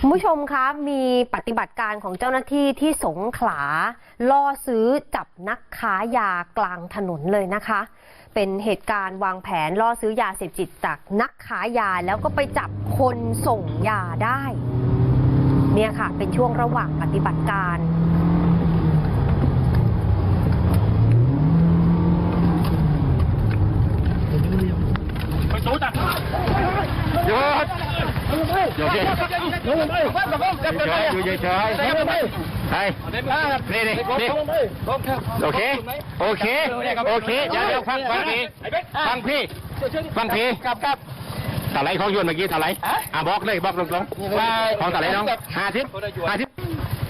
คุณผู้ชมคะมีปฏิบัติการของเจ้าหน้าที่ที่สงขลา ล่อซื้อจับนักค้ายากลางถนนเลยนะคะ เป็นเหตุการณ์วางแผนล่อซื้อยาเสพติดจากนักค้ายาแล้วก็ไปจับคนส่งยาได้ เนี่ยค่ะ เป็นช่วงระหว่างปฏิบัติการหยุด หยุดเฉยอยู่เฉยไปนี่นี่นี่โอเค โอเค โอเคเดี๋ยวเดี๋ยวฟังฟังพี่ฟังพี่ฟังพี่กลับกลับตะไลของยวนเมื่อกี้ตะไลอะบอกเลยบอกตรงๆว่าของตะไลน้องห้าทิพห้าทิพ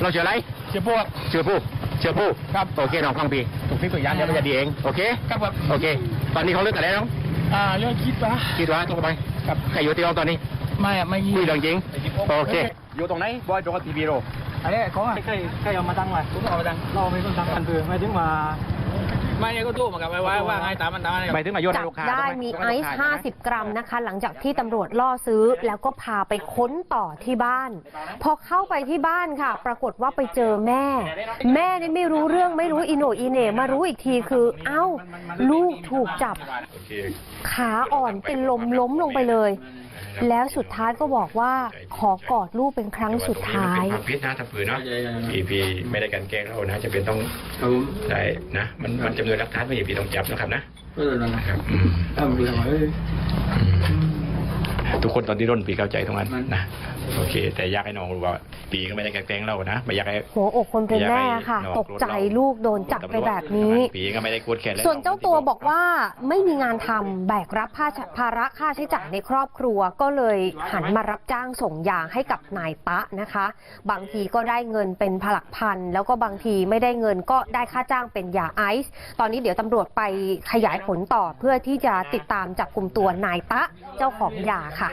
เราเชื่ออะไรเชื่อพวกเชื่อผู้เชื่อผู้ครับโอเคน้องฟังพี่ถูกพิสูจน์ยันเดี๋ยวมันจะดีเองโอเคครับครับโอเค ตอนนี้เขาเลือกอะไรน้องอ่าเรื่องคิดปะคิดว่าตรงไปครับใครอยู่ที่ห้องตอนนี้ ไม่อะไม่คุยเรื่องจริงโอเค อยู่ตรงไหนบอยตรงกับทีวีโรอันนี้ของอะใครใครเอามาตั้งไว้ผมเอามาดังเราไม่ต้องตั้งกันคือไม่ถึงมาไม่เนี่ยก็ตู้เหมือนกันไว้ว่าว่าไงตามมันตามมันไปถึงมาโยนจัให้บลูกค้าได้ตรงหมีตรงไอลูกซ์ค้าใช่หม50กรัมนะคะ หลังจากที่ตำรวจล่อซื้อแล้วก็พาไปค้นต่อที่บ้าน พอเข้าไปที่บ้านค่ะ ปรากฏว่าไปเจอแม่ แม่นี่ไม่รู้เรื่องไม่รู้อีโหนอีเหน่มารู้อีกทีคือ เอ้า ลูกถูกจับ ขาอ่อนเป็นลมล้มลงไปเลย แล้วสุดท้ายก็บอกว่าขอกอดลูกเป็นครั้งสุดท้ายพิษนะถ้าผืนเนาะพีพีไม่ได้กันแกล้งเรานะจะเป็นต้องได้นะ มันมันจำนวนหลักฐานไม่ใช่พีต้องจับนะครับนะเออนั่นแหละครับอืมทำเรื่องเอ้ยทุกคนตอนที่ร่นปีเข้าใจตรงนั้นนะ โอเค แต่อยากให้น้องรู้ว่า ปีก็ไม่ได้กันแกล้งเรานะไม่อยากให้ หัวอกคนเป็นแม่ค่ะ ตกใจลูกโดนจับไปแบบนี้ ปีก็ไม่ได้กดแขนส่วนเจ้าตัวบอกว่าไม่มีงานทำแบกรับภาระภาระค่าใช้จ่ายในครอบครัวก็เลยหันมารับจ้างส่งยาให้กับนายตะนะคะ บางทีก็ได้เงินเป็นผลักพันแล้วก็บางทีไม่ได้เงินก็ได้ค่าจ้างเป็นยาไอซ์ตอนนี้เดี๋ยวตำรวจไปขยายผลต่อเพื่อที่จะติดตามจับกลุ่มตัวนายตะเจ้าของยาค่ะ